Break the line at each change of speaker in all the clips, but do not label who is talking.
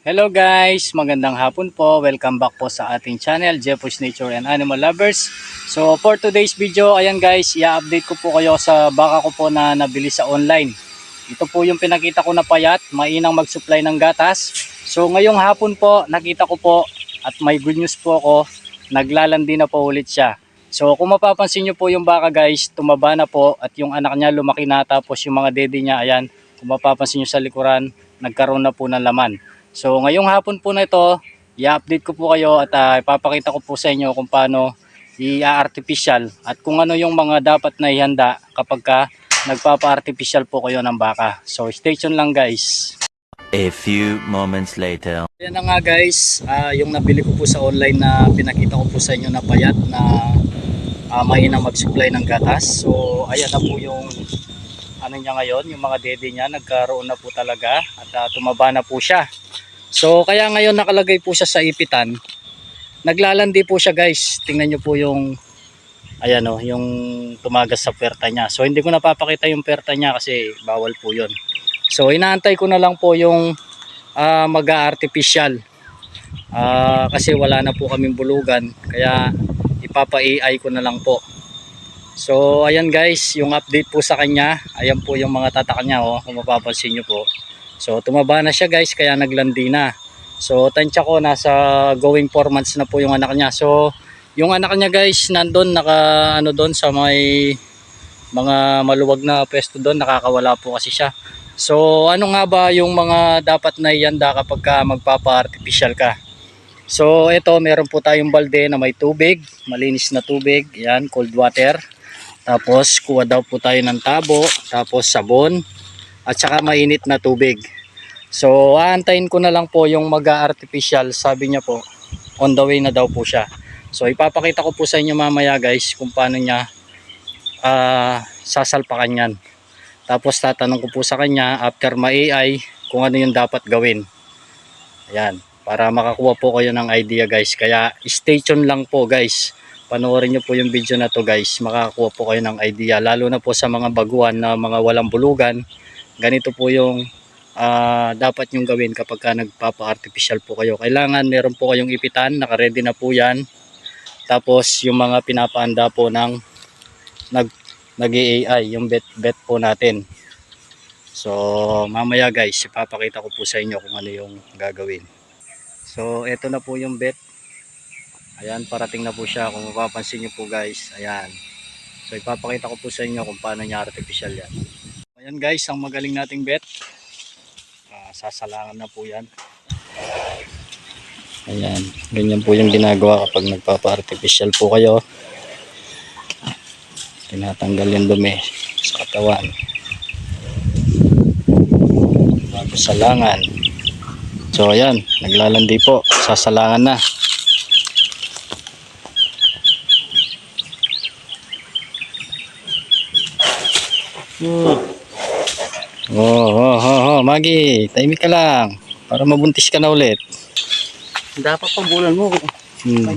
Hello guys, magandang hapon po. Welcome back po sa ating channel, Jeffers Nature and Animal Lovers. So for today's video, ayan guys, i-update ko po kayo sa baka ko po na nabili sa online. Ito po yung pinakita ko na payat, mainang mag-supply ng gatas. So ngayong hapon po, nakita ko po at may good news po ako, naglalandi na po ulit siya. So kung mapapansin nyo po yung baka guys, tumaba na po at yung anak niya lumaki na tapos yung mga dede niya, ayan, kung mapapansin nyo sa likuran, nagkaroon na po ng laman. So ngayong hapon po na ito, i-update ko po kayo at ah, ipapakita ko po sa inyo kung paano i-artificial at kung ano yung mga dapat na ihanda kapag ka nagpapa-artificial po kayo ng baka. So stay tuned lang guys.
A few moments later.
Yan na nga guys, ah, yung nabili ko po sa online na pinakita ko po sa inyo na payat na uh, mahina mag-supply ng gatas. So ayan na po yung ano niya ngayon, yung mga dede niya nagkaroon na po talaga at ah, tumaba na po siya. So kaya ngayon nakalagay po siya sa ipitan. Naglalandi po siya guys. Tingnan niyo po yung ayan oh, yung tumagas sa perta niya. So hindi ko napapakita yung perta niya kasi bawal po 'yon. So inaantay ko na lang po yung uh, mag-artificial. Ah, kasi wala na po kaming bulugan kaya ipapa-AI ko na lang po. So ayan guys, yung update po sa kanya, ayan po yung mga tatak niya oh, kung mapapansin niyo po. So tumaba na siya guys kaya naglandi na. So tansya ko nasa going 4 months na po yung anak niya. So yung anak niya guys nandun naka ano doon sa may mga maluwag na pwesto doon nakakawala po kasi siya. So ano nga ba yung mga dapat na ihanda kapag ka magpapa-artificial ka? So ito meron po tayong balde na may tubig, malinis na tubig, yan cold water. Tapos kuha daw po tayo ng tabo, tapos sabon, at saka mainit na tubig. So aantayin ko na lang po yung mag-artificial, sabi niya po, on the way na daw po siya. So ipapakita ko po sa inyo mamaya guys kung paano niya ah, sasalpakan yan. Tapos tatanong ko po sa kanya after ma-AI kung ano yung dapat gawin. Ayan, para makakuha po kayo ng idea guys. Kaya stay tuned lang po guys. Panoorin nyo po yung video na to guys. Makakakuha po kayo ng idea. Lalo na po sa mga baguhan na mga walang bulugan. Ganito po yung ah, dapat yung gawin kapag ka nagpapa-artificial po kayo. Kailangan meron po kayong ipitan. Nakaready na po yan. Tapos yung mga pinapaanda po ng nag nag-AI, yung bet bet po natin. So mamaya guys, ipapakita ko po sa inyo kung ano yung gagawin. So ito na po yung bet. Ayan, parating na po siya kung mapapansin niyo po guys. Ayan. So ipapakita ko po sa inyo kung paano niya artificial yan. Ayan guys, ang magaling nating bet. Ah, sasalangan na po yan. Ayan, ganyan po yung ginagawa kapag nagpapa-artificial po kayo. Tinatanggal yung dumi sa katawan. Bago salangan. So ayan, naglalandi po. Sasalangan na. Oh, oh, oh, oh, Magi, tahimik ka lang. Para mabuntis ka na ulit.
Dapat pa bulan mo.
Hmm.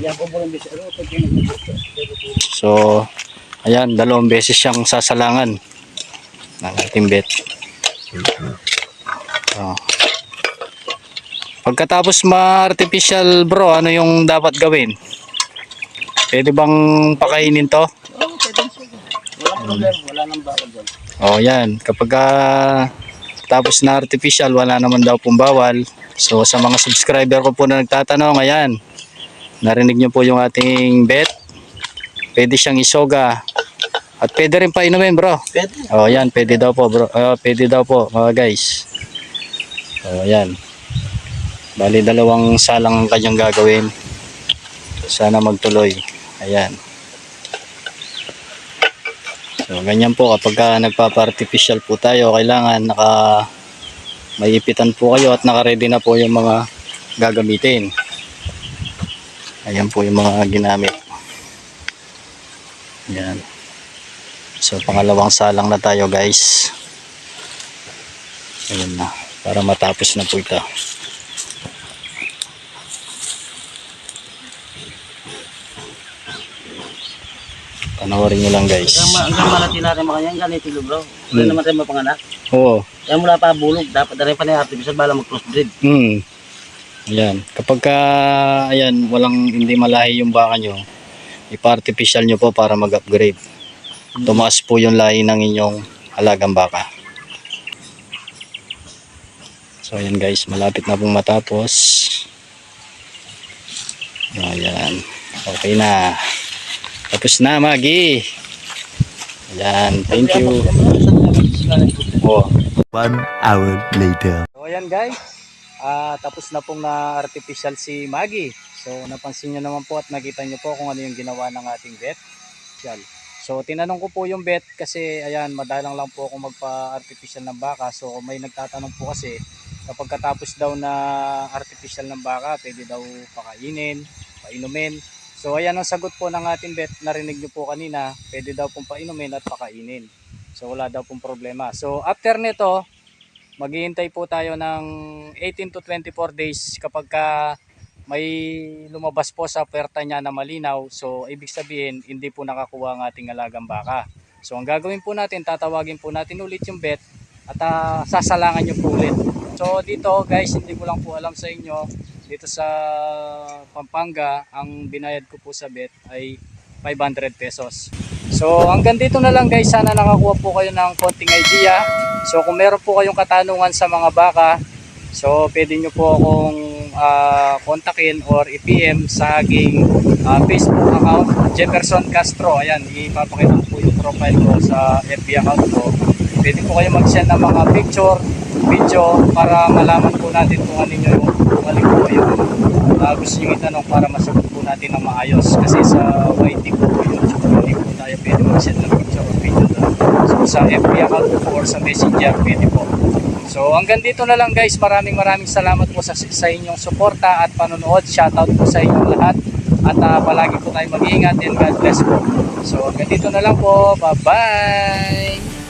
So, ayan, dalawang beses siyang sasalangan ng ating bet. Oh. Pagkatapos ma-artificial bro, ano yung dapat gawin? Pwede bang pakainin to?
Oh, pwede siya. Walang problema. Wala nang bawal dyan.
Oh, yan. Kapag ah, tapos na artificial, wala naman daw pong bawal. So, sa mga subscriber ko po na nagtatanong, ayan. Narinig nyo po yung ating bet. Pwede siyang isoga. At pwede rin pa inumin, bro.
Pwede.
Oh, yan. Pwede daw po, bro. Oh, pwede daw po, mga guys. Oh, yan. Bali, dalawang salang ang kanyang gagawin. Sana magtuloy. Ayan. So, ganyan po kapag ka nagpapa-artificial po tayo, kailangan naka may ipitan po kayo at naka-ready na po yung mga gagamitin. Ayan po yung mga ginamit. Ayan. So, pangalawang salang na tayo guys. Ayan na. Para matapos na po ito. Panoorin nyo lang guys.
Hanggang, ma- hanggang malati natin mga yan, ganito lo bro. Wala
Hmm.
naman tayo mapanganak.
Oo.
Kaya mula pa bulog, dapat na rin pa na artificial bala mag-crossbreed.
Hmm. Ayan. Kapag ka, ayan, walang hindi malahi yung baka nyo, ipa-artificial nyo po para mag-upgrade. Tumaas po yung lahi ng inyong alagang baka. So ayan guys, malapit na pong matapos. Ayan. Okay na. Tapos na, Magi. Ayan, thank you. Oh.
One hour later.
So ayan guys, ah tapos na pong na artificial si Maggie. So napansin nyo naman po at nakita nyo po kung ano yung ginawa ng ating vet. Yan. So tinanong ko po yung vet kasi ayan madalang lang po ako magpa-artificial ng baka. So may nagtatanong po kasi kapag katapos daw na artificial ng baka, pwede daw pakainin, painumin. So ayan ang sagot po ng ating vet, narinig nyo po kanina, pwede daw pong painumin at pakainin. So wala daw pong problema. So after nito, maghihintay po tayo ng 18 to 24 days kapag ka may lumabas po sa puwerta niya na malinaw. So ibig sabihin, hindi po nakakuha ang ating alagang baka. So ang gagawin po natin, tatawagin po natin ulit yung vet at ah, sasalangan nyo po ulit. So dito guys, hindi ko lang po alam sa inyo, dito sa Pampanga, ang binayad ko po sa vet ay 500 pesos. So hanggang dito na lang guys, sana nakakuha po kayo ng konting idea. So kung meron po kayong katanungan sa mga baka, so pwede nyo po akong kontakin or i-PM sa aking ah, Facebook account, Jefferson Castro. Ayan, ipapakita ko po yung profile ko sa FB account ko. Pwede po kayo mag-send ng mga picture, video para malaman po natin kung ano yung kung po yung ah, gusto nyo itanong para masagot po natin ng maayos. Kasi sa YT po YouTube, hindi po tayo pwede mag-send ng picture or video doon. So sa FB account po or sa Messenger, pwede po. So hanggang dito na lang guys. Maraming maraming salamat po sa, sa inyong suporta at panonood. Shoutout po sa inyong lahat. At ah, palagi po tayo mag-iingat and God bless po. So hanggang dito na lang po. Bye-bye!